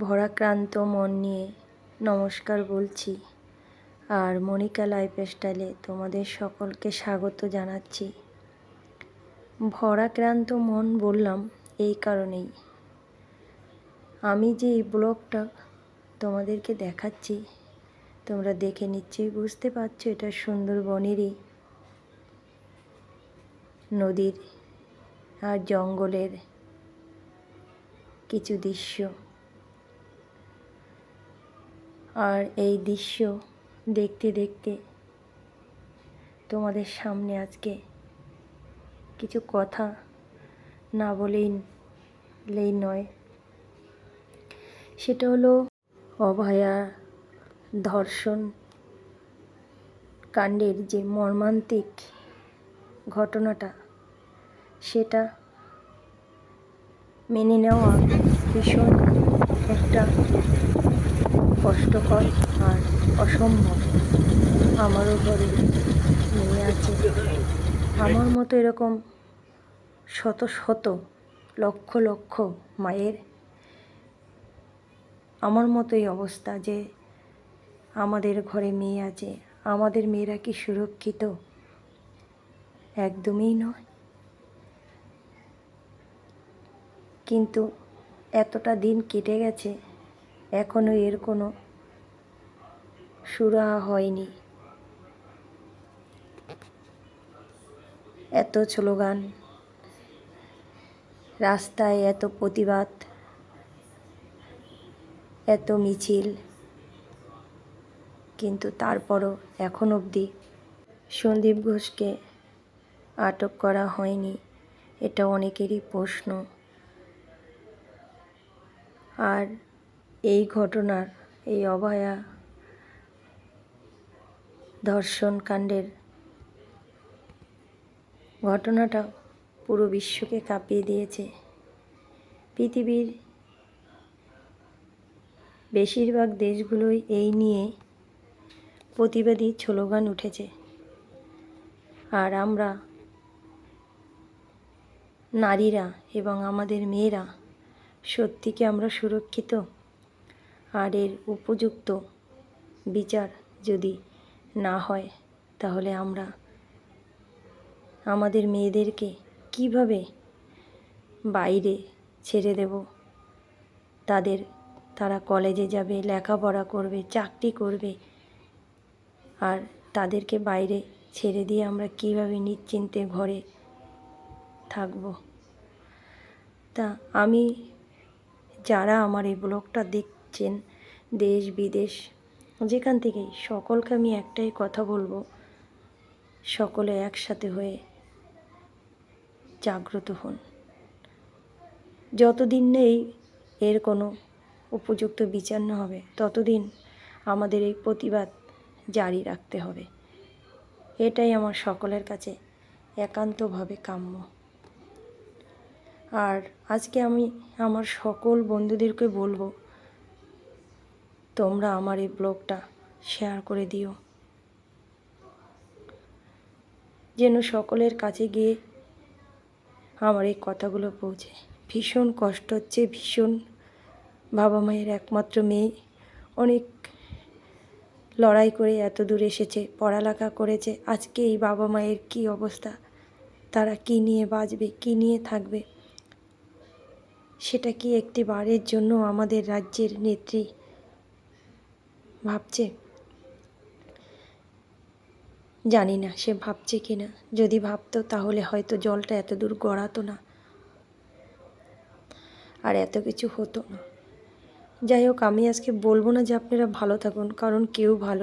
ভরাক্রান্ত মন নিয়ে নমস্কার বলছি। আর মনিকা লাইফ স্টাইলে তোমাদের সকলকে স্বাগত জানাচ্ছি। ভরাক্রান্ত মন বললাম এই কারণেই। আমি যে এই ব্লগটা তোমাদেরকে দেখাচ্ছি, তোমরা দেখে নিশ্চয়ই বুঝতে পারছ এটা সুন্দরবনেরই নদীর আর জঙ্গলের কিছু দৃশ্য। আর এই দৃশ্য দেখতে দেখতে তোমাদের সামনে আজকে কিছু কথা না বলেই লেই নয়। সেটা হলো অভয়া ধর্ষণ কাণ্ডের যে মর্মান্তিক ঘটনাটা, সেটা মেনে নেওয়া ভীষণ একটা কষ্টকর আর অসম্ভব আমারও ঘরে মেয়ে আছে। আমার মতো এরকম শত শত, লক্ষ লক্ষ মায়ের আমার মতোই অবস্থা যে আমাদের ঘরে মেয়ে আছে। আমাদের মেয়েরা কি সুরক্ষিত? একদমই নয়। কিন্তু এতটা দিন কেটে গেছে এখনও এর কোনো সুরাহা হয়নি। এত স্লোগান, রাস্তায় এত প্রতিবাদ, এত মিছিল, কিন্তু তারপরও এখন অবধি সন্দীপ ঘোষকে আটক করা হয়নি, এটা অনেকেরই প্রশ্ন। আর এই ঘটনার এই অভয়া ধর্ষণ কাণ্ডের ঘটনাটা পুরো বিশ্বকে কাঁপিয়ে দিয়েছে। পৃথিবীর বেশিরভাগ দেশগুলোই এই নিয়ে প্রতিবাদী স্লোগান উঠেছে। আর আমরা নারীরা এবং আমাদের মেয়েরা সত্যি কি আমরা সুরক্ষিত আর এর উপযুক্ত বিচার যদি না হয়, তাহলে আমরা আমাদের মেয়েদেরকে কীভাবে বাইরে ছেড়ে দেব? তাদের, তারা কলেজে যাবে, লেখাপড়া করবে, চাকরি করবে। আর তাদেরকে বাইরে ছেড়ে দিয়ে আমরা কীভাবে নিশ্চিন্তে ঘরে থাকব? তা আমি, যারা আমার এই ব্লগটা দেখছেন দেশ, বিদেশ, যেখান থেকেই, সকলকে আমি একটাই কথা বলব, সকলে একসাথে হয়ে জাগ্রত হন। যতদিন নেই এর কোনো উপযুক্ত বিচার না হবে, ততদিন আমাদের এই প্রতিবাদ জারি রাখতে হবে। এটাই আমার সকলের কাছে একান্তভাবে কাম্য। আর আজকে আমি আমার সকল বন্ধুদেরকে বলব তোমরা আমার এই ব্লগটা শেয়ার করে দিও। যেন সকলের কাছে গিয়ে আমার এই কথাগুলো পৌঁছে। ভীষণ কষ্ট হচ্ছে, ভীষণ বাবা মায়ের একমাত্র মেয়ে। অনেক লড়াই করে এত দূর এসেছে, পড়ালেখা করেছে। আজকে এই বাবা মায়ের কী অবস্থা? তারা কী নিয়ে বাঁচবে, কী নিয়ে থাকবে? সেটা কি একটি বারের জন্য আমাদের রাজ্যের নেত্রী ভাবছে? জানি না সে ভাবছে কি না। যদি ভাবতো তাহলে হয়তো জলটা এত দূর গড়াতো না। আর এত কিছু হতো না। যাই হোক, আমি আজকে বলব না যে আপনারা ভালো থাকুন, কারণ কেউ ভালো